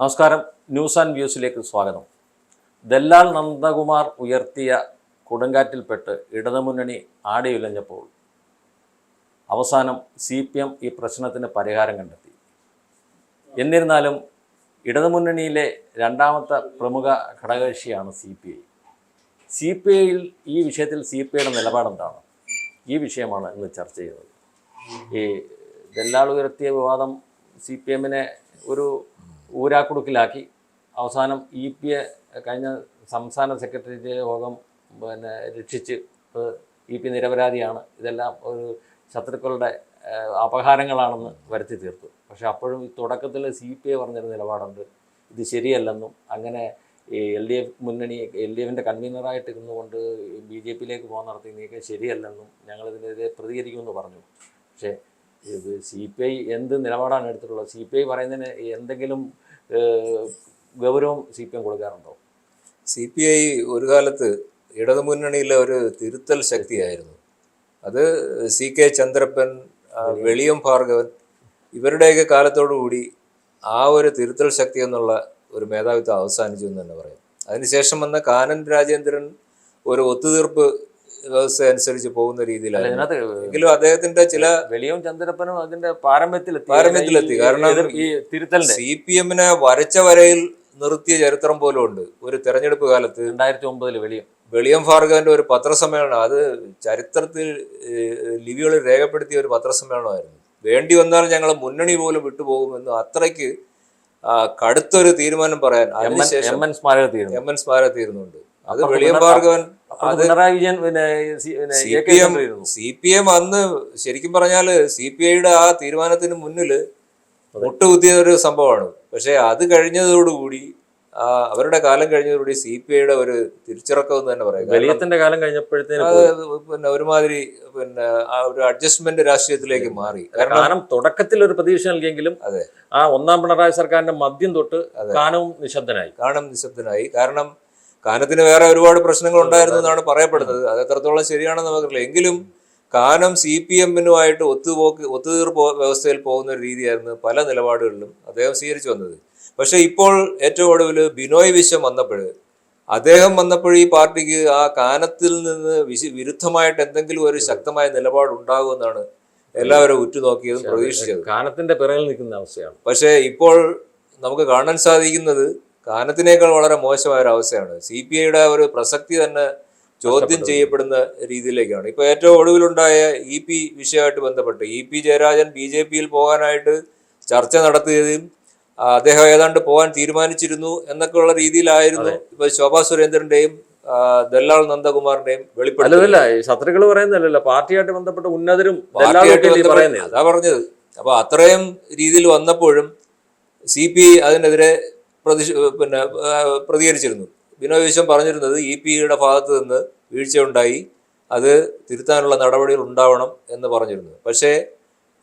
നമസ്കാരം. News and വ്യൂസിലേക്ക് സ്വാഗതം. ദല്ലാൽ നന്ദകുമാർ ഉയർത്തിയ കൊടുങ്കാറ്റിൽപ്പെട്ട് ഇടതുമുന്നണി ആടിയുലഞ്ഞപ്പോൾ അവസാനം സി പി എം ഈ പ്രശ്നത്തിന് പരിഹാരം കണ്ടെത്തി. എന്നിരുന്നാലും ഇടതുമുന്നണിയിലെ രണ്ടാമത്തെ പ്രമുഖ ഘടകകക്ഷിയാണ് C P I. C P ഐയിൽ ഈ വിഷയത്തിൽ സി പി ഐയുടെ നിലപാടെന്താണ്? ഈ വിഷയമാണ് ഇന്ന് ചർച്ച ചെയ്യുന്നത്. ഈ ദല്ലാൾ ഉയർത്തിയ വിവാദം സി പി എമ്മിനെ ഒരു ഊരാക്കുടുക്കിലാക്കി. അവസാനം ഇ പി എ കഴിഞ്ഞ സംസ്ഥാന സെക്രട്ടേറിയറ്റ് യോഗം പിന്നെ രക്ഷിച്ച് ഇ പി നിരപരാധിയാണ്. ഇതെല്ലാം ഒരു ശത്രുക്കളുടെ അപഹാരങ്ങളാണെന്ന് വരുത്തി തീർത്തു. പക്ഷേ അപ്പോഴും ഈ തുടക്കത്തിൽ സി പി ഐ പറഞ്ഞൊരു നിലപാടുണ്ട്. ഇത് ശരിയല്ലെന്നും അങ്ങനെ ഈ എൽ ഡി എഫ് മുന്നണി എൽ ഡി എഫിന്റെ കൺവീനറായിട്ട് ഇരുന്നുകൊണ്ട് ബി ജെ പിയിലേക്ക് പോകാൻ നടത്തി നീക്കം ശരിയല്ലെന്നും ഞങ്ങളിതിനെതിരെ പ്രതികരിക്കുമെന്ന് പറഞ്ഞു. പക്ഷേ ഇത് സി പി ഐ എന്ത് നിലപാടാണ് എടുത്തിട്ടുള്ളത്? സി പി ഐ പറയുന്നതിന് എന്തെങ്കിലും ഗൗരവം സി പി എം കൊടുക്കാറുണ്ടോ? സി പി ഐ ഒരു കാലത്ത് ഇടതുമുന്നണിയിലെ ഒരു തിരുത്തൽ ശക്തിയായിരുന്നു. അത് സി കെ ചന്ദ്രപ്പൻ വെളിയം ഭാർഗവൻ ഇവരുടെയൊക്കെ കാലത്തോടുകൂടി ആ ഒരു തിരുത്തൽ ശക്തി എന്നുള്ള ഒരു മേധാവിത്വം അവസാനിച്ചു എന്ന് തന്നെ പറയാം. അതിനുശേഷം വന്ന കാനൻ രാജേന്ദ്രൻ ഒരു ഒത്തുതീർപ്പ് വ്യവസ്ഥ അനുസരിച്ച് പോകുന്ന രീതിയിലാണ് ഇതിനകത്ത് എങ്കിലും അദ്ദേഹത്തിന്റെ ചില വെളിയും ചന്ദ്രപ്പനും അതിന്റെ പാരമ്യത്തിലെത്തി പാരമ്യത്തിലെത്തി. കാരണം ഈ തിരുത്തലിന്റെ. സി പി എമ്മിനെ വരച്ച വരയിൽ നിർത്തിയ ചരിത്രം പോലും ഉണ്ട്. ഒരു തെരഞ്ഞെടുപ്പ് കാലത്ത് രണ്ടായിരത്തി ഒമ്പതിൽ വെളിയം. വെളിയം ഭാർഗവന്റെ ഒരു പത്രസമ്മേളനം അത് ചരിത്രത്തിൽ ലിപികളിൽ രേഖപ്പെടുത്തിയ ഒരു പത്രസമ്മേളനമായിരുന്നു. വേണ്ടി വന്നാൽ ഞങ്ങൾ മുന്നണി പോലും വിട്ടുപോകുമെന്ന് അത്രയ്ക്ക് കടുത്തൊരു തീരുമാനം പറയാൻ അതിനുശേഷം എം എൻ സ്മാരക തീരുന്നുണ്ട്. അത് അപ്പൊ വെളിയം പിണറാ- ഭാർഗവൻ പിണറായി വിജയൻ പിന്നെ സി- പി എം അന്ന് ശരിക്കും പറഞ്ഞാൽ സി പി ഐയുടെ ആ തീരുമാനത്തിന് മുന്നിൽ മുട്ടുകുത്തിയ ഒരു സംഭവമാണ്. പക്ഷെ അത് കഴിഞ്ഞതോടുകൂടി ആ, അവരുടെ കാലം കഴിഞ്ഞതോടുകൂടി സി പി ഐയുടെ ഒരു തിരിച്ചിറക്കം എന്ന് തന്നെ പറയാം. കാലം കഴിഞ്ഞപ്പോഴത്തേനും പിന്നെ ഒരുമാതിരി പിന്നെ ആ ഒരു അഡ്ജസ്റ്റ്മെന്റ് രാഷ്ട്രീയത്തിലേക്ക് മാറി. കാരണം തുടക്കത്തിൽ ഒരു പ്രതീക്ഷ നൽകിയെങ്കിലും അതെ. ആ ഒന്നാം പിണറായി സർക്കാരിന്റെ മദ്യം തൊട്ട് കാനവും നിശബ്ദനായി. കാനം നിശബ്ദനായി. കാരണം കാനത്തിന് വേറെ ഒരുപാട് പ്രശ്നങ്ങൾ ഉണ്ടായിരുന്നു എന്നാണ് പറയപ്പെടുന്നത്. അത് എത്രത്തോളം ശരിയാണെന്ന് നമുക്കറിയില്ല. എങ്കിലും കാനം സി പി എമ്മിനുമായിട്ട് ഒത്തുപോക്ക് ഒത്തുതീർപ്പ് വ്യവസ്ഥയിൽ പോകുന്ന ഒരു രീതിയായിരുന്നു പല നിലപാടുകളിലും അദ്ദേഹം സ്വീകരിച്ചു വന്നത്. പക്ഷേ ഇപ്പോൾ ഏറ്റവും ഒടുവിൽ ബിനോയ് വിശ്വം വന്നപ്പോൾ അദ്ദേഹം വന്നപ്പോൾ ഈ പാർട്ടിക്ക് ആ കാനത്തിൽ നിന്ന് വിശി വിരുദ്ധമായിട്ട് എന്തെങ്കിലും ഒരു ശക്തമായ നിലപാട് ഉണ്ടാകുമെന്നാണ് എല്ലാവരും ഉറ്റുനോക്കിയതും പ്രതീക്ഷിച്ചത്. കാനത്തിന്റെ പിറകിൽ നിൽക്കുന്ന അവസ്ഥയാണ്. പക്ഷേ ഇപ്പോൾ നമുക്ക് കാണാൻ സാധിക്കുന്നത് കാനത്തിനേക്കാൾ വളരെ മോശമായ ഒരു അവസ്ഥയാണ്. സി പി ഐയുടെ ഒരു പ്രസക്തി തന്നെ ചോദ്യം ചെയ്യപ്പെടുന്ന രീതിയിലേക്കാണ്. ഇപ്പൊ ഏറ്റവും ഒടുവിലുണ്ടായ ഇ പി വിഷയമായിട്ട് ബന്ധപ്പെട്ട് E P Jayarajan B J പിയിൽ പോകാനായിട്ട് ചർച്ച നടത്തിയതും അദ്ദേഹം ഏതാണ്ട് പോകാൻ തീരുമാനിച്ചിരുന്നു എന്നൊക്കെയുള്ള രീതിയിലായിരുന്നു ഇപ്പൊ ശോഭാ സുരേന്ദ്രന്റെയും ദല്ലാൾ നന്ദകുമാറിന്റെയും ഈ ശത്രുക്കൾ പറയുന്നതല്ലല്ലോ. പാർട്ടിയായിട്ട് ബന്ധപ്പെട്ട ഉന്നതരും അതാ പറഞ്ഞത്. അപ്പൊ അത്രയും രീതിയിൽ വന്നപ്പോഴും സി പി അതിനെതിരെ പ്രതി പിന്നെ പ്രതികരിച്ചിരുന്നു. ബിനോയ് വിശ്വം പറഞ്ഞിരുന്നത് ഇ പി പിയുടെ ഭാഗത്ത് നിന്ന് വീഴ്ചയുണ്ടായി അത് തിരുത്താനുള്ള നടപടികൾ ഉണ്ടാവണം എന്ന് പറഞ്ഞിരുന്നു. പക്ഷേ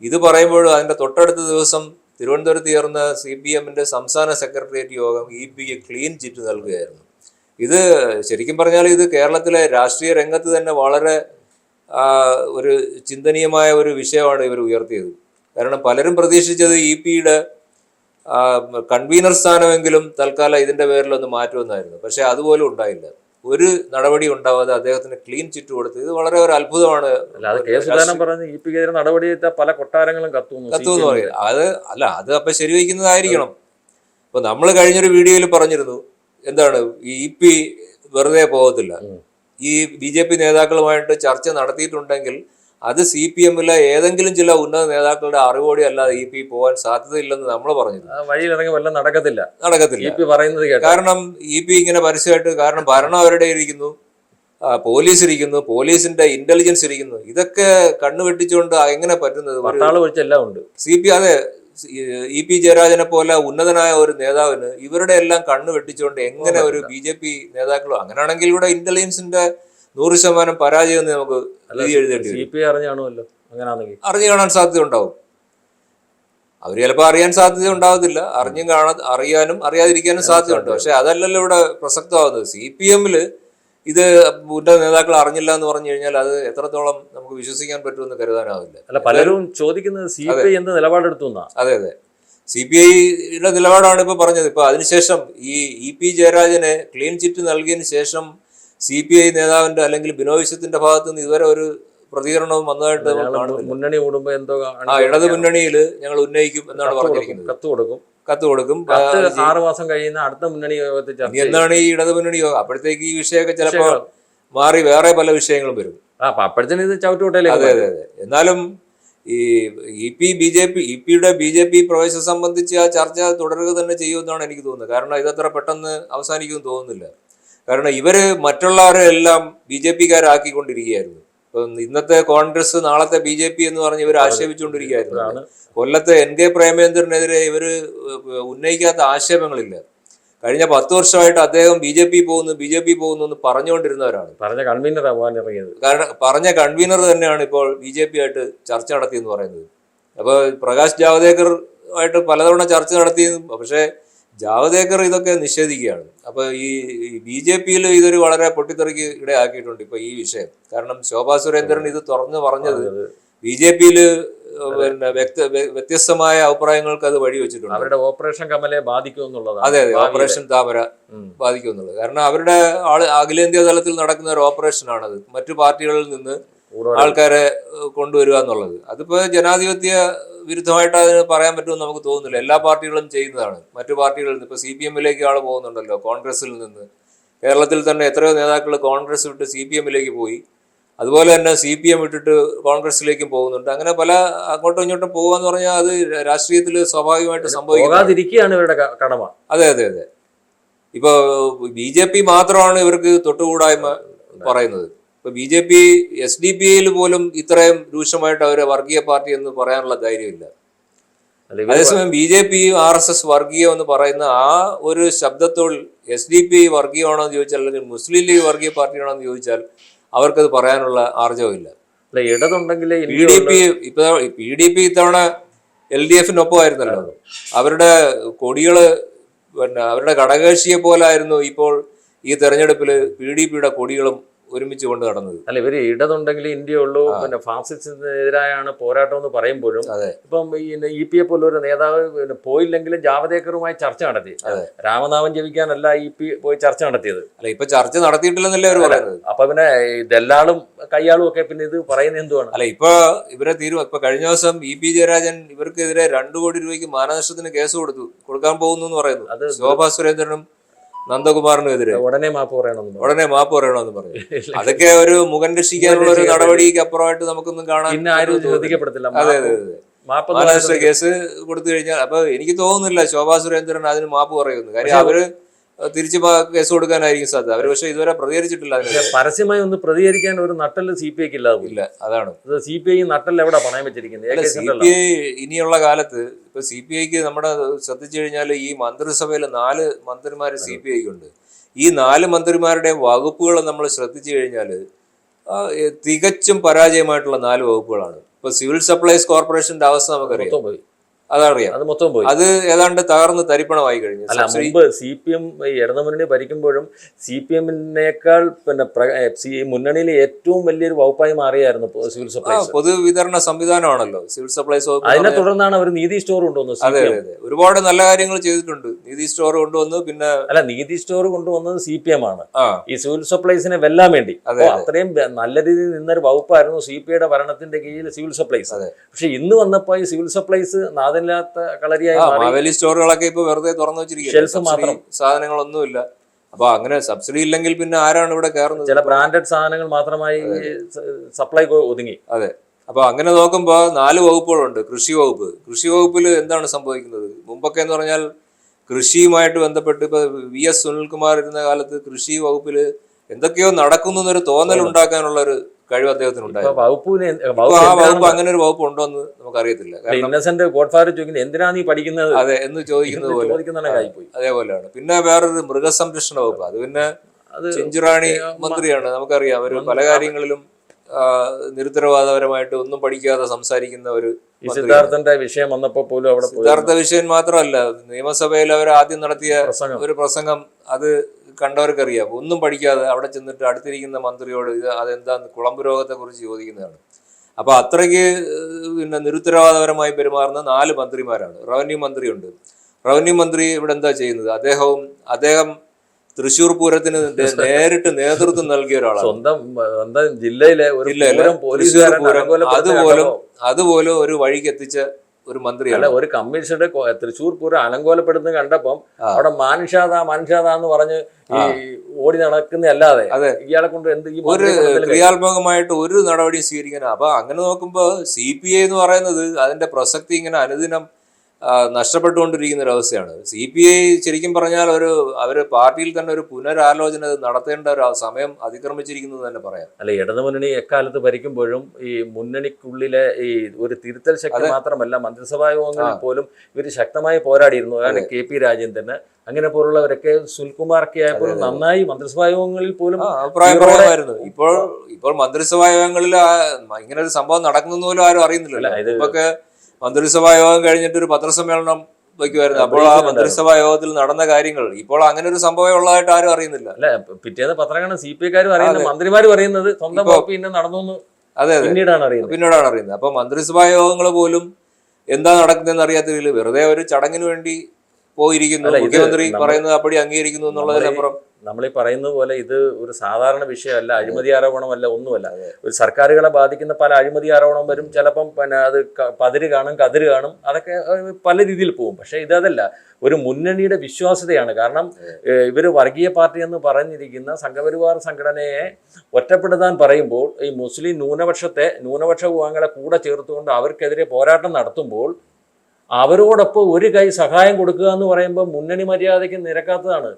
ഇത് പറയുമ്പോൾ അതിന്റെ തൊട്ടടുത്ത ദിവസം തിരുവനന്തപുരത്ത് ചേർന്ന സി പി എമ്മിന്റെ സംസ്ഥാന സെക്രട്ടേറിയറ്റ് യോഗം ഇ പിക്ക് ക്ലീൻ ചിറ്റ് നൽകുകയായിരുന്നു. ഇത് ശരിക്കും പറഞ്ഞാൽ ഇത് കേരളത്തിലെ രാഷ്ട്രീയ രംഗത്ത് തന്നെ വളരെ ഒരു ചിന്തനീയമായ ഒരു വിഷയമാണ് ഇവർ ഉയർത്തിയത്. കാരണം പലരും പ്രതീക്ഷിച്ചത് ഇ പിയുടെ കൺവീനർ സ്ഥാനമെങ്കിലും തൽക്കാലം ഇതിന്റെ പേരിലൊന്ന് മാറ്റുമെന്നായിരുന്നു. പക്ഷെ അതുപോലും ഉണ്ടായില്ല. ഒരു നടപടി ഉണ്ടാവാതെ അദ്ദേഹത്തിന് ക്ലീൻ ചിറ്റ് കൊടുത്തു ഇത് വളരെ ഒരു അത്ഭുതമാണ്. പി പല കൊട്ടാരങ്ങളും കത്തുന്നു കത്തുന്നു പറയും അത് അല്ല അത് അപ്പൊ ശരിവയ്ക്കുന്നതായിരിക്കണം ഇപ്പൊ നമ്മൾ കഴിഞ്ഞൊരു വീഡിയോയിൽ പറഞ്ഞിരുന്നു എന്താണ് ഈ ഇ പി വെറുതെ പോകത്തില്ല. ഈ ബി ജെ പി നേതാക്കളുമായിട്ട് ചർച്ച നടത്തിയിട്ടുണ്ടെങ്കിൽ അത് സി പി എമ്മിലെ ഏതെങ്കിലും ചില ഉന്നത നേതാക്കളുടെ അറിവോടെ അല്ലാതെ ഇ പി പോകാൻ സാധ്യതയില്ലെന്ന് നമ്മൾ പറഞ്ഞു വഴിയിൽ ഇറങ്ങി വല്ലതും നടക്കത്തില്ല. നടക്കത്തില്ല. പറയുന്നത് കാരണം ഇ പി ഇങ്ങനെ പരസ്യമായിട്ട് കാരണം ഭരണം അവരുടെ ഇരിക്കുന്നു. പോലീസ് ഇരിക്കുന്നു പോലീസിന്റെ ഇന്റലിജൻസ് ഇരിക്കുന്നു. ഇതൊക്കെ കണ്ണു വെട്ടിച്ചുകൊണ്ട് എങ്ങനെ പറ്റുന്നത്? എല്ലാം ഉണ്ട്. സി പി അതെ ഇ പി ജയരാജനെ പോലെ ഉന്നതനായ ഒരു നേതാവിന് ഇവരുടെ എല്ലാം കണ്ണു വെട്ടിച്ചുകൊണ്ട് എങ്ങനെ ഒരു ബി ജെ പി നേതാക്കളോ അങ്ങനെയാണെങ്കിൽ ഇവിടെ ഇന്റലിജൻസിന്റെ നൂറ് ശതമാനം പരാജയം എന്ന് നമുക്ക് വിധി എഴുതേണ്ടി സി പി അങ്ങനെയാണെങ്കിൽ അറിഞ്ഞു കാണാൻ സാധ്യത ഉണ്ടാവും അവർ ചിലപ്പോൾ അറിയാൻ സാധ്യത ഉണ്ടാവത്തില്ല. അറിഞ്ഞും കാണാ അറിയാനും അറിയാതിരിക്കാനും സാധ്യതയുണ്ട്. പക്ഷെ അതല്ലല്ലോ ഇവിടെ പ്രസക്തമാകുന്നത് സി പി എമ്മിൽ ഇത് ഉന്നത നേതാക്കൾ അറിഞ്ഞില്ല എന്ന് പറഞ്ഞു കഴിഞ്ഞാൽ അത് എത്രത്തോളം നമുക്ക് വിശ്വസിക്കാൻ പറ്റുമെന്ന് കരുതാനാവില്ല. അല്ല പലരും ചോദിക്കുന്നത് സി പി ഐ എന്ത് നിലപാടെടുത്തു അതെ അതെ. സി പി ഐയുടെ നിലപാടാണ് ഇപ്പൊ പറഞ്ഞത്. ഇപ്പൊ അതിനുശേഷം ഈ ഇ പി ജയരാജനെ ക്ലീൻ ചിറ്റ് നൽകിയതിന് ശേഷം സി പി ഐ നേതാവിന്റെ അല്ലെങ്കിൽ ബിനോയ് വിശ്വത്തിന്റെ ഭാഗത്ത് നിന്ന് ഇതുവരെ ഒരു പ്രതികരണവും വന്നതായിട്ട് നമ്മൾ കാണുന്നില്ല. മുന്നണി കൂടുമ്പോ എന്തോ ആ ഇടത് മുന്നണിയിൽ ഞങ്ങൾ ഉന്നയിക്കും എന്നാണ് പറഞ്ഞിരിക്കുന്നത്. കത്ത് കൊടുക്കും. കത്ത് കൊടുക്കും. ആറ് മാസം കഴിയുന്ന അടുത്ത മുന്നണി യോഗത്തിൽ എന്താണ്. എന്നാണ് ഈ ഇടത് മുന്നണി യോഗം? അപ്പോഴത്തേക്ക് ഈ വിഷയമൊക്കെ ചിലപ്പോൾ മാറി വേറെ പല വിഷയങ്ങളും വരും. അപ്പോഴത്തേന് ഇത് അതെ അതെ അതെ. എന്നാലും ഈ E P B J P E പിയുടെ ബി ജെ പി പ്രവേശനം സംബന്ധിച്ച് ആ ചർച്ച തുടരുക തന്നെ ചെയ്യുമെന്നാണ് എനിക്ക് തോന്നുന്നത്. കാരണം ഇതത്ര പെട്ടെന്ന് അവസാനിക്കുമെന്ന് തോന്നുന്നില്ല. കാരണം ഇവർ മറ്റുള്ളവരെ എല്ലാം ബി ജെ പിക്കാരാക്കിക്കൊണ്ടിരിക്കുകയായിരുന്നു. ഇപ്പം ഇന്നത്തെ കോൺഗ്രസ് നാളത്തെ ബി ജെ പി എന്ന് പറഞ്ഞ് ഇവർ ആക്ഷേപിച്ചുകൊണ്ടിരിക്കുകയായിരുന്നു. കൊല്ലത്തെ എൻ കെ പ്രേമേന്ദ്രനെതിരെ ഇവർ ഉന്നയിക്കാത്ത ആക്ഷേപങ്ങളില്ല. കഴിഞ്ഞ പത്ത് വർഷമായിട്ട് അദ്ദേഹം ബി ജെ പി പോകുന്നു ബി ജെ പി പോകുന്നു എന്ന് പറഞ്ഞുകൊണ്ടിരുന്നവരാണ്. പറഞ്ഞ കൺവീനർ കാരണം പറഞ്ഞ കൺവീനർ തന്നെയാണ് ഇപ്പോൾ ബി ജെ പി ആയിട്ട് ചർച്ച നടത്തിയെന്ന് പറയുന്നത്. അപ്പോൾ പ്രകാശ് ജാവദേക്കർ ആയിട്ട് പലതവണ ചർച്ച നടത്തി പക്ഷേ ജാവദേക്കർ ഇതൊക്കെ നിഷേധിക്കുകയാണ്. അപ്പോൾ ഈ ബി ജെ പിയിൽ ഇതൊരു വളരെ പൊട്ടിത്തെറിക്ക് ഇടയാക്കിയിട്ടുണ്ട് ഇപ്പോൾ ഈ വിഷയം. കാരണം ശോഭാ സുരേന്ദ്രൻ ഇത് തുറന്നു പറഞ്ഞത് ബി ജെ പിയിൽ പിന്നെ വ്യക്ത വ്യത്യസ്തമായ അഭിപ്രായങ്ങൾക്ക് അത് വഴിവെച്ചിട്ടുണ്ട് അവരുടെ ഓപ്പറേഷൻ കമലെ ബാധിക്കും എന്നുള്ളതാണ്. അതെ അതെ ഓപ്പറേഷൻ താമര ബാധിക്കുമെന്നുള്ളത് ബാധിക്കും എന്നുള്ളത്. കാരണം അവരുടെ ആൾ അഖിലേന്ത്യാ തലത്തിൽ നടക്കുന്ന ഒരു ഓപ്പറേഷനാണത്. മറ്റു പാർട്ടികളിൽ നിന്ന് ആൾക്കാരെ കൊണ്ടുവരിക എന്നുള്ളത്. അതിപ്പോ ജനാധിപത്യ വിരുദ്ധമായിട്ട് അതിന് പറയാൻ പറ്റുമെന്ന് നമുക്ക് തോന്നുന്നില്ല. എല്ലാ പാർട്ടികളും ചെയ്യുന്നതാണ്. മറ്റു പാർട്ടികളിൽ നിന്ന് ഇപ്പൊ സി പി എമ്മിലേക്ക് ആൾ പോകുന്നുണ്ടല്ലോ കോൺഗ്രസിൽ നിന്ന്. കേരളത്തിൽ തന്നെ എത്രയോ നേതാക്കൾ കോൺഗ്രസ് വിട്ട് സി പി എമ്മിലേക്ക് പോയി. അതുപോലെ തന്നെ സി പി എം വിട്ടിട്ട് കോൺഗ്രസിലേക്കും പോകുന്നുണ്ട്. അങ്ങനെ പല അങ്ങോട്ടും ഇങ്ങോട്ടും പോകുക പറഞ്ഞാൽ അത് രാഷ്ട്രീയത്തിൽ സ്വാഭാവികമായിട്ട് സംഭവിക്കാതിരിക്കുകയാണ് ഇവരുടെ കടമ. അതെ അതെ അതെ. ഇപ്പൊ ബി ജെ പി മാത്രമാണ് ഇവർക്ക് തൊട്ടുകൂടായ്മ പറയുന്നത്. ഇപ്പൊ B J P S D P പോലും ഇത്രയും രൂക്ഷമായിട്ട് അവരെ വർഗീയ പാർട്ടി എന്ന് പറയാനുള്ള ധൈര്യമില്ല. അതേസമയം B J P R S S വർഗീയം എന്ന് പറയുന്ന ആ ഒരു ശബ്ദത്തോട് എസ് ഡി പി വർഗീയമാണോ എന്ന് ചോദിച്ചാൽ അല്ലെങ്കിൽ മുസ്ലിം ലീഗ് വർഗീയ പാർട്ടിയാണോ എന്ന് ചോദിച്ചാൽ അവർക്കത് പറയാനുള്ള ആർജവമില്ല. അല്ല ഇടതുണ്ടെങ്കിലേ പി ഡി പി ഇപ്പൊ പി ഡി പി ഇത്തവണ എൽ ഡി എഫിനൊപ്പമായിരുന്നല്ലോ. അവരുടെ കൊടികൾ പിന്നെ അവരുടെ ഘടകകക്ഷിയെ പോലായിരുന്നു ഇപ്പോൾ ഈ തെരഞ്ഞെടുപ്പിൽ പി ഡി പിയുടെ കൊടികളും ഒരുമിച്ച് കൊണ്ട് നടന്നത്. അല്ല ഇവർ ഇടതുണ്ടെങ്കിൽ ഇന്ത്യ ഉള്ളൂ പിന്നെ ഫാസിസ്റ്റിനെതിരായാണ് പോരാട്ടം എന്ന് പറയുമ്പോഴും. ഇപ്പം ഈ ഇ പി എ പോലൊരു നേതാവ് പിന്നെ പോയില്ലെങ്കിലും ജാവദേക്കറുമായി ചർച്ച നടത്തി. രാമനാമം ജപിക്കാനല്ല ഇ പി പോയി ചർച്ച നടത്തിയത്. അല്ല ഇപ്പൊ ചർച്ച നടത്തിയിട്ടില്ലെന്നല്ലേ അവർ പറയുന്നത്? അപ്പൊ പിന്നെ ഇതെല്ലാളും കയ്യാളും ഒക്കെ പിന്നെ ഇത് പറയുന്നത് എന്തുവാണ്? അല്ല ഇപ്പൊ ഇവരെ തീരു ഇപ്പൊ കഴിഞ്ഞ ദിവസം ഇ പി ജയരാജൻ ഇവർക്കെതിരെ രണ്ടു കോടി രൂപയ്ക്ക് മാനനഷ്ടത്തിന് കേസ് കൊടുത്തു കൊടുക്കാൻ പോകുന്നു എന്ന് പറയുന്നു. അത് ശോഭാ സുരേന്ദ്രനും നന്ദകുമാറിനും എതിരെ ഉടനെ മാപ്പ് പറയണമെന്ന് ഉടനെ മാപ്പ് പറയണമെന്ന് പറഞ്ഞു. അതൊക്കെ ഒരു മുഖം രക്ഷിക്കാനുള്ള ഒരു നടപടിക്ക് അപ്പുറമായിട്ട് നമുക്കൊന്നും കാണാൻ പിന്നെ ആരും ചോദിക്കപ്പെടത്തില്ല. അതെ അതെ അതെ. മാപ്പ് എന്ന് കേസ് കൊടുത്തു കഴിഞ്ഞാൽ അപ്പൊ എനിക്ക് തോന്നുന്നില്ല ശോഭാ സുരേന്ദ്രൻ അതിന് മാപ്പ് പറയുന്നു കാര്യം അവർ തിരിച്ചു കേസ് കൊടുക്കാനായിരിക്കും സാധ്യത. അവർ പക്ഷെ ഇതുവരെ പ്രതികരിച്ചിട്ടില്ല പരസ്യമായി ഒന്ന് പ്രതികരിക്കാൻ ഒരു നട്ടൽ സി പി ഐക്ക് ഇല്ല അതാണ്. സി പി ഐ നട്ടൽ എവിടെ പണയം വെച്ചിരിക്കുന്നത്? സി പി ഐ ഇനിയുള്ള കാലത്ത് ഇപ്പൊ സി പി ഐക്ക് നമ്മുടെ ശ്രദ്ധിച്ചു കഴിഞ്ഞാൽ ഈ മന്ത്രിസഭയിൽ നാല് മന്ത്രിമാർ സി പി ഐക്ക് ഉണ്ട് ഈ നാല് മന്ത്രിമാരുടെ വകുപ്പുകൾ നമ്മൾ ശ്രദ്ധിച്ചു കഴിഞ്ഞാൽ തികച്ചും പരാജയമായിട്ടുള്ള നാല് വകുപ്പുകളാണ്. ഇപ്പൊ സിവിൽ സപ്ലൈസ് കോർപ്പറേഷന്റെ അവസ്ഥ നമുക്കറിയാം. അതറിയാം. അത് മൊത്തം പോയി. അത് ഏതാണ്ട് തകർന്ന് തരിപ്പണമായി കഴിഞ്ഞു. അല്ല മുമ്പ് സി പി എം ഇടതുമുന്നണി ഭരിക്കുമ്പോഴും സി പി എമ്മിനേക്കാൾ പിന്നെ മുന്നണിയിലെ ഏറ്റവും വലിയൊരു വകുപ്പായി മാറിയായിരുന്നു സിവിൽ സപ്ലൈസ്. പൊതുവിതരണ സംവിധാനമാണല്ലോ. സിവിൽ സപ്ലൈസ് വകുപ്പ് അതിനെ തുടർന്നാണ് അവർ നീതി സ്റ്റോർ കൊണ്ടുവന്നത് അതെ അതെ ഒരുപാട് നല്ല കാര്യങ്ങൾ ചെയ്തിട്ടുണ്ട്. നീതി സ്റ്റോർ കൊണ്ടുവന്നു പിന്നെ അല്ല നീതി സ്റ്റോർ കൊണ്ടുവന്നത് സി പി എം ആണ്. ഈ സിവിൽ സപ്ലൈസിനെ വെല്ലാൻ വേണ്ടി. അതെ, അത്രയും നല്ല രീതിയിൽ നിന്നൊരു വകുപ്പായിരുന്നു സി പി ഐയുടെ ഭരണത്തിന്റെ കീഴിൽ സിവിൽ സപ്ലൈസ്. പക്ഷെ ഇന്ന് വന്നപ്പോ ഈ സിവിൽ സപ്ലൈസ് നാദില്ലാത്ത കളരിയായി മാവേലി സ്റ്റോറുകളൊക്കെ ഇപ്പൊ വെറുതെ തുറന്നു മാത്രം. സാധനങ്ങളൊന്നുമില്ല. അപ്പൊ അങ്ങനെ സബ്സിഡി ഇല്ലെങ്കിൽ പിന്നെ ആരാണ് ഇവിടെ കയറുന്നത്? ചില ബ്രാൻഡഡ് സാധനങ്ങൾ മാത്രമായി സപ്ലൈ ഒതുങ്ങി. അതെ. അപ്പൊ അങ്ങനെ നോക്കുമ്പോൾ നാല് വകുപ്പുകളുണ്ട്. കൃഷി വകുപ്പ്. കൃഷി വകുപ്പിൽ എന്താണ് സംഭവിക്കുന്നത്? മുമ്പൊക്കെ എന്ന് പറഞ്ഞാൽ കൃഷിയുമായിട്ട് ബന്ധപ്പെട്ട് ഇപ്പൊ വി എസ് സുനിൽകുമാർ ഇരുന്ന കാലത്ത് കൃഷി വകുപ്പിൽ എന്തൊക്കെയോ നടക്കുന്നു എന്നൊരു തോന്നൽ ഉണ്ടാക്കാനുള്ള ഒരു കഴിവ് അദ്ദേഹത്തിന് ഉണ്ടായിരുന്നു വകുപ്പിന് ഇപ്പൊ വകുപ്പ് ആ വകുപ്പ് അങ്ങനെ ഒരു വകുപ്പ് ഉണ്ടോ എന്ന് നമുക്കറിയത്തില്ല ഇന്നസെന്റ് ഗോഡ്ഫാദർ ചോദിക്കുന്നത് എന്തിനാ നീ പഠിക്കുന്നത്? അതെ എന്ന് ചോദിക്കുന്നത് പോലെ. അതേപോലെയാണ്. പിന്നെ വേറൊരു മൃഗസംരക്ഷണ വകുപ്പ്. അത് പിന്നെ ചെഞ്ചുറാണി മന്ത്രിയാണ്. നമുക്കറിയാം. അവർ പല കാര്യങ്ങളിലും നിരുത്തരവാദപരമായിട്ട് ഒന്നും പഠിക്കാതെ സംസാരിക്കുന്ന ഒരു സിദ്ധാർത്ഥന്റെ വിഷയം വന്നപ്പോ പോലും അവിടെ സിദ്ധാർത്ഥ വിഷയം മാത്രമല്ല നിയമസഭയിൽ അവർ ആദ്യം നടത്തിയ ഒരു പ്രസംഗം അത് കണ്ടവർക്കറിയാം. ഒന്നും പഠിക്കാതെ അവിടെ ചെന്നിട്ട് അടുത്തിരിക്കുന്ന മന്ത്രിയോട് ഇത് അതെന്താന്ന് കുളമ്പ് രോഗത്തെക്കുറിച്ച് ചോദിക്കുന്നതാണ്. അപ്പോൾ അത്രയ്ക്ക് പിന്നെ നിരുത്തരവാദപരമായി പെരുമാറുന്ന നാല് മന്ത്രിമാരാണ്. റവന്യൂ മന്ത്രിയുണ്ട്. റവന്യൂ മന്ത്രി ഇവിടെ എന്താ ചെയ്യുന്നത്? അദ്ദേഹവും അദ്ദേഹം തൃശൂർ പൂരത്തിന് നേരിട്ട് നേതൃത്വം നൽകിയ ഒരാളാണ്. സ്വന്തം സ്വന്തം ജില്ലയിലെ ഒരു അതുപോലും അതുപോലും ഒരു വഴിക്ക് എത്തിച്ച ഒരു മന്ത്രി അല്ല മന്ത്രിയാണ് ഒരു കമ്മീഷണറെ തൃശൂർ തൃശ്ശൂർ പൂരം അലങ്കോലപ്പെടുന്നത് കണ്ടപ്പം. അവിടെ മാനുഷാദ മാനുഷാദ എന്ന് പറഞ്ഞ് ഈ ഓടി നടക്കുന്ന അല്ലാതെ അതെ. ഇയാളെ കൊണ്ട് എന്ത് ഈ ഒരു ക്രിയാത്മകമായിട്ട് ഒരു നടപടിയും സ്വീകരിക്കാൻ അപ്പൊ അങ്ങനെ നോക്കുമ്പോൾ സി പി ഐ എന്ന് പറയുന്നത് അതിന്റെ പ്രസക്തി ഇങ്ങനെ അനുദിനം നഷ്ടപ്പെട്ടുകൊണ്ടിരിക്കുന്ന ഒരു അവസ്ഥയാണ്. സി പി ഐ ശരിക്കും പറഞ്ഞാൽ ഒരു അവർ പാർട്ടിയിൽ തന്നെ ഒരു പുനരാലോചന നടത്തേണ്ട ഒരു സമയം അതിക്രമിച്ചിരിക്കുന്നു എന്ന് തന്നെ പറയാം. അല്ല ഇടതുമുന്നണി എക്കാലത്ത് ഭരിക്കുമ്പോഴും ഈ മുന്നണിക്കുള്ളിലെ ഈ ഒരു തിരുത്തൽ ശക്തി മാത്രമല്ല മന്ത്രിസഭാ യോഗങ്ങളിൽ പോലും ഇവർ ശക്തമായി പോരാടിയിരുന്നു. കാരണം കെ പി രാജേന്ദ്രന് അങ്ങനെ പോലുള്ളവരൊക്കെ സുൽകുമാറൊക്കെ ആയപ്പോൾ നന്നായി മന്ത്രിസഭാ യോഗങ്ങളിൽ പോലും അഭിപ്രായം പറയാമായിരുന്നു. ഇപ്പോൾ ഇപ്പോൾ മന്ത്രിസഭാ യോഗങ്ങളിൽ ആ- ഇങ്ങനെ ഒരു സംഭവം നടക്കുന്നു പോലും ആരും അറിയുന്നില്ലല്ലോ. ഇതൊക്കെ മന്ത്രിസഭാ യോഗം കഴിഞ്ഞിട്ട് ഒരു പത്രസമ്മേളനം വയ്ക്കുമായിരുന്നു അപ്പോൾ ആ മന്ത്രിസഭാ യോഗത്തിൽ നടന്ന കാര്യങ്ങൾ ഇപ്പോൾ അങ്ങനെ ഒരു സംഭവം ഉള്ളതായിട്ട് ആരും അറിയുന്നില്ല. അല്ല പിറ്റേന്ന് പത്രങ്ങൾ സി പി ഐക്കാർ പറയുന്നത് മന്ത്രിമാർ പറയുന്നത് സ്വന്തം പിന്നെ നടന്നു അതെ അതെ. പിന്നീടാണ് അറിയുന്നത്. പിന്നീടാണ് അറിയുന്നത്. അപ്പൊ മന്ത്രിസഭാ യോഗങ്ങൾ പോലും എന്താ നടക്കുന്നതെന്ന് അറിയാത്തതിൽ വെറുതെ ഒരു ചടങ്ങിന് വേണ്ടി പോയിരിക്കുന്നു മുഖ്യമന്ത്രി പറയുന്നത് അപ്പടി അംഗീകരിക്കുന്നു എന്നുള്ളതിനപ്പുറം നമ്മൾ ഈ പറയുന്നത് പോലെ ഇത് ഒരു സാധാരണ വിഷയമല്ല അഴിമതി ആരോപണമല്ല ഒന്നുമല്ല. ഒരു സർക്കാരുകളെ ബാധിക്കുന്ന പല അഴിമതി ആരോപണം വരും ചിലപ്പം പിന്നെ അത് പതിര് കാണും കതിര് കാണും അതൊക്കെ പല രീതിയിൽ പോകും. പക്ഷേ ഇതല്ല ഒരു മുന്നണിയുടെ വിശ്വാസ്യതയാണ്. കാരണം ഇവർ ഇവർ വർഗീയ പാർട്ടി എന്ന് പറഞ്ഞിരിക്കുന്ന സംഘപരിവാർ സംഘടനയെ ഒറ്റപ്പെടുത്താൻ പറയുമ്പോൾ ഈ മുസ്ലിം ന്യൂനപക്ഷത്തെ ന്യൂനപക്ഷ വിഭാഗങ്ങളെ കൂടെ ചേർത്തുകൊണ്ട് അവർക്കെതിരെ പോരാട്ടം നടത്തുമ്പോൾ അവരോടൊപ്പം ഒരു കൈ സഹായം കൊടുക്കുക എന്ന് പറയുമ്പോൾ മുന്നണി മര്യാദയ്ക്ക് നിരക്കാത്തതാണ്.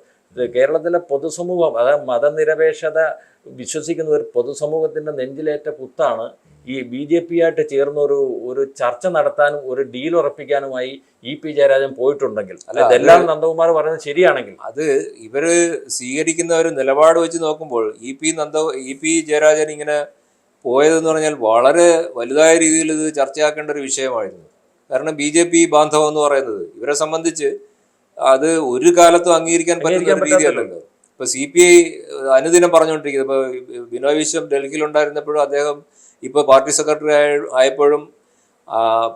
കേരളത്തിലെ പൊതുസമൂഹം അതായത് മതനിരപേക്ഷത വിശ്വസിക്കുന്ന ഒരു പൊതുസമൂഹത്തിന്റെ നെഞ്ചിലേറ്റ കുത്താണ് ഈ ബി ജെ പി ആയിട്ട് ചേർന്ന് ഒരു ഒരു ചർച്ച നടത്താനും ഒരു ഡീൽ ഉറപ്പിക്കാനുമായി ഇ പി ജയരാജൻ പോയിട്ടുണ്ടെങ്കിൽ. അല്ല, നന്ദകുമാർ പറയുന്നത് ശരിയാണെങ്കിൽ. അത് ഇവർ സ്വീകരിക്കുന്ന ഒരു നിലപാട് വെച്ച് നോക്കുമ്പോൾ E P Nanda E P Jayarajan ഇങ്ങനെ പോയതെന്ന് പറഞ്ഞാൽ വളരെ വലുതായ രീതിയിൽ ഇത് ചർച്ചയാക്കേണ്ട ഒരു വിഷയമായിരുന്നു. കാരണം ബി ജെ പി ബാന്ധവം എന്ന് പറയുന്നത്. ഇവരെ സംബന്ധിച്ച് അത് ഒരു കാലത്തും അംഗീകരിക്കാൻ പറ്റുന്ന രീതിയല്ലല്ലോ ഇപ്പൊ സി പി ഐ അനുദിനം പറഞ്ഞുകൊണ്ടിരിക്കുന്നത്. ഇപ്പൊ ബിനോയ് വിശ്വം ഡൽഹിയിൽ ഉണ്ടായിരുന്നപ്പോഴും അദ്ദേഹം ഇപ്പൊ പാർട്ടി സെക്രട്ടറി ആയപ്പോഴും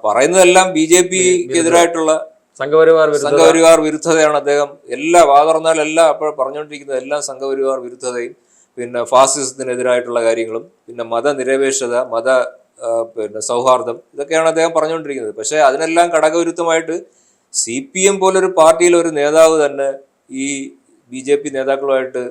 പറയുന്നതെല്ലാം ബി ജെ പിക്ക് എതിരായിട്ടുള്ള സംഘപരിവാർ വിരുദ്ധ സംഘപരിവാർ വിരുദ്ധതയാണ് അദ്ദേഹം. എല്ലാ വാതുറന്നാലെല്ലാം അപ്പോൾ പറഞ്ഞുകൊണ്ടിരിക്കുന്നത് എല്ലാം സംഘപരിവാർ വിരുദ്ധതയും പിന്നെ ഫാസിസത്തിനെതിരായിട്ടുള്ള കാര്യങ്ങളും പിന്നെ മതനിരപേക്ഷത മത പിന്നെ സൗഹാർദ്ദം ഇതൊക്കെയാണ് അദ്ദേഹം പറഞ്ഞുകൊണ്ടിരിക്കുന്നത്. പക്ഷേ അതിനെല്ലാം ഘടകവിരുദ്ധമായിട്ട് സി പി എം പോലൊരു പാർട്ടിയിലെ ഒരു നേതാവ് തന്നെ ഈ ബി ജെ പി നേതാക്കളുമായിട്ട്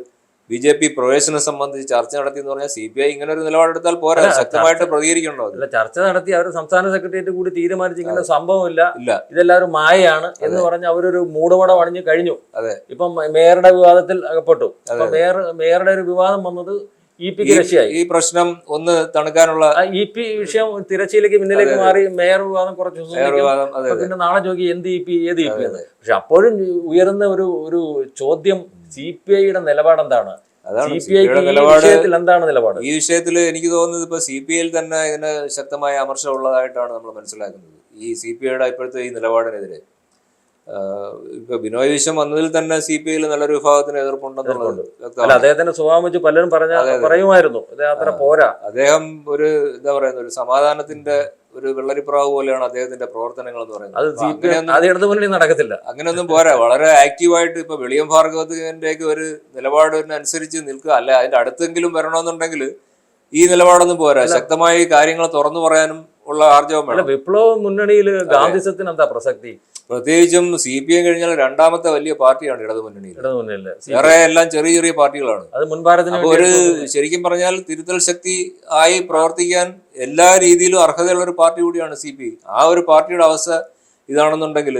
ബി ജെ പി പ്രവേശനം സംബന്ധിച്ച് ചർച്ച നടത്തി എന്ന് പറഞ്ഞാൽ സി പി ഐ ഇങ്ങനെ ഒരു നിലപാടെടുത്താൽ പോരാ. ശക്തമായിട്ട് പ്രതികരിക്കണ്ടോ അല്ല ചർച്ച നടത്തി അവർ സംസ്ഥാന സെക്രട്ടേറിയറ്റ് കൂടി തീരുമാനിച്ചിങ്ങനെ സംഭവമില്ല. ഇല്ല. ഇതെല്ലാവരും മായയാണ് എന്ന് പറഞ്ഞ് അവരൊരു മൂടുപടം അണിഞ്ഞു കഴിഞ്ഞു. അതെ. ഇപ്പം മേയറുടെ വിവാദത്തിൽ അകപ്പെട്ടു. മേയർ മേയറുടെ ഒരു വിവാദം വന്നത് ഈ പ്രശ്നം ഒന്ന് തണുക്കാനുള്ള ഇ പി വിഷയം തിരച്ചിലേക്ക് പിന്നിലേക്ക് മാറി മേയർ വിവാദം കുറച്ച് ദിവസം പിന്നെ നാളെ ചോദിക്കും എന്ത് ഇ പി ഏത് ഇ പി എന്ന്. പക്ഷെ അപ്പോഴും ഉയർന്ന ഒരു ഒരു ചോദ്യം സി പി ഐയുടെ നിലപാട് എന്താണ് നിലപാട് എന്താണ് നിലപാട്? ഈ വിഷയത്തിൽ എനിക്ക് തോന്നുന്നത് ഇപ്പൊ സി പി ഐയിൽ തന്നെ ഇതിന് ശക്തമായ അമർശം ഉള്ളതായിട്ടാണ് നമ്മൾ മനസ്സിലാക്കുന്നത്. ഈ സി പി ഐയുടെ ഇപ്പോഴത്തെ ഈ നിലപാടിനെതിരെ. ഇപ്പൊ ബിനോയ് വിശ്വം വന്നതിൽ തന്നെ സി പി ഐയിൽ നല്ലൊരു വിഭാഗത്തിന് എതിർപ്പുണ്ടെന്നുള്ളത് അല്ല അദ്ദേഹത്തിന്റെ സ്വഭാവം വെച്ച് പലരും പറഞ്ഞ പറയുമായിരുന്നു. അത്ര പോരാ. അദ്ദേഹം ഒരു എന്താ പറയുന്ന ഒരു സമാധാനത്തിന്റെ ഒരു വെള്ളരിപ്രാവ് പോലെയാണ് അദ്ദേഹത്തിന്റെ പ്രവർത്തനങ്ങൾ എന്ന് പറയുന്നത്. നടക്കത്തില്ല. അങ്ങനെയൊന്നും പോരാ. വളരെ ആക്റ്റീവായിട്ട് ഇപ്പൊ വെളിയം ഭാർഗവത്തിന്റെ ഒരു ഒരു നിലപാടിനനുസരിച്ച് നിൽക്കുക. അല്ല അതിന്റെ അടുത്തെങ്കിലും വരണമെന്നുണ്ടെങ്കിൽ ഈ നിലപാടൊന്നും പോരാ. ശക്തമായി കാര്യങ്ങൾ തുറന്നു പറയാനും ഉള്ള ആർജവം വേണം. വിപ്ലവ മുന്നണിയിൽ ഗാന്ധിസത്തിന് എന്താ പ്രസക്തി? പ്രത്യേകിച്ചും സി പി എം കഴിഞ്ഞാൽ രണ്ടാമത്തെ വലിയ പാർട്ടിയാണ് ഇടതു മുന്നണിയിൽ ഇടതു മുന്നണിയിൽ സി- വേറെ എല്ലാം ചെറിയ ചെറിയ പാർട്ടികളാണ്. അത് മുൻഭാരത്തിന് ഒരു ശരിക്കും പറഞ്ഞാൽ തിരുത്തൽ ശക്തി ആയി പ്രവർത്തിക്കാൻ എല്ലാ രീതിയിലും അർഹതയുള്ള ഒരു പാർട്ടി കൂടിയാണ് സി പി ആ ഒരു പാർട്ടിയുടെ അവസ്ഥ ഇതാണെന്നുണ്ടെങ്കിൽ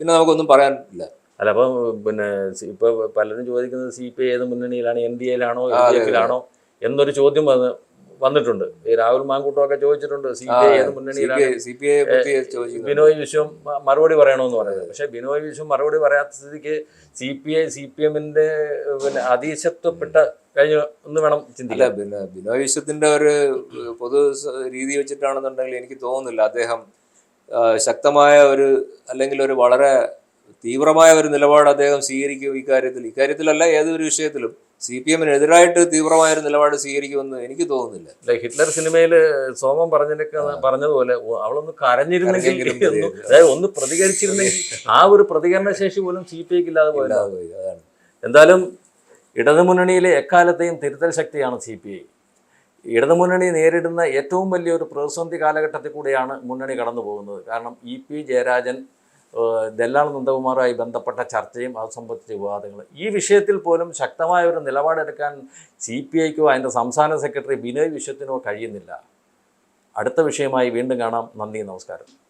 പിന്നെ നമുക്കൊന്നും പറയാനില്ല അല്ല അപ്പം പിന്നെ ഇപ്പൊ പലരും ചോദിക്കുന്നത് സി പി ഐ ഏത് മുന്നണിയിലാണ്? എൻ ഡി എയിലാണോ എൽ ഡി എഫിലാണോ എന്നൊരു ചോദ്യം വന്ന് വന്നിട്ടുണ്ട്. ഈ രാഹുൽ മാങ്കൂട്ടമൊക്കെ ചോദിച്ചിട്ടുണ്ട്. സി പി ഐ ഏത് മുന്നണിയിലാണ് ബിനോയ് വിശ്വം മറുപടി പറയണമെന്ന് പറയുന്നത് പക്ഷെ ബിനോയ് വിശ്വം മറുപടി പറയാത്ത സ്ഥിതിക്ക് C P I C P എമ്മിന്റെ പിന്നെ അതീശത്വപ്പെട്ട കഴിഞ്ഞ ഒന്ന് വേണം അല്ല ചിന്തിക്കാൻ പിന്നെ ബിനോയ് വിശ്വത്തിന്റെ ഒരു പൊതു രീതി വെച്ചിട്ടാണെന്നുണ്ടെങ്കിൽ എനിക്ക് തോന്നുന്നില്ല അദ്ദേഹം ശക്തമായ ഒരു അല്ലെങ്കിൽ ഒരു വളരെ തീവ്രമായ ഒരു നിലപാട് അദ്ദേഹം സ്വീകരിക്കും ഇക്കാര്യത്തിൽ ഇക്കാര്യത്തിലല്ല ഏതൊരു വിഷയത്തിലും സി പി എമ്മിനെതിരായിട്ട് തീവ്രമായൊരു നിലപാട് സ്വീകരിക്കുമെന്ന് എനിക്ക് തോന്നുന്നില്ല. അല്ല, ഹിറ്റ്ലർ സിനിമയിൽ സോമം പറഞ്ഞതിനൊക്കെ പറഞ്ഞതുപോലെ "ഓ, അവളൊന്ന് കരഞ്ഞിരുന്നെങ്കിൽ അതായത് ഒന്ന് പ്രതികരിച്ചിരുന്നെങ്കിൽ ആ ഒരു പ്രതികരണ ശേഷി പോലും സി പി ഐക്ക് ഇല്ലാതെ പോയി. അതാണ്. എന്തായാലും ഇടതുമുന്നണിയിലെ എക്കാലത്തെയും തിരുത്തൽ ശക്തിയാണ് സി പി ഐ ഇടതുമുന്നണി നേരിടുന്ന ഏറ്റവും വലിയൊരു പ്രതിസന്ധി കാലഘട്ടത്തിൽ കൂടെയാണ് മുന്നണി കടന്നു പോകുന്നത് കാരണം ഇ പി ജയരാജൻ ദല്ലാൾ നന്ദകുമാറുമായി ബന്ധപ്പെട്ട ചർച്ചയും അത് സംബന്ധിച്ച വിവാദങ്ങൾ ഈ വിഷയത്തിൽ പോലും ശക്തമായ ഒരു നിലപാടെടുക്കാൻ സി പി ഐക്കോ അതിന്റെ സംസ്ഥാന സെക്രട്ടറി ബിനോയ് വിശ്വത്തിനോ കഴിയുന്നില്ല. അടുത്ത വിഷയമായി വീണ്ടും കാണാം. നന്ദി നമസ്കാരം.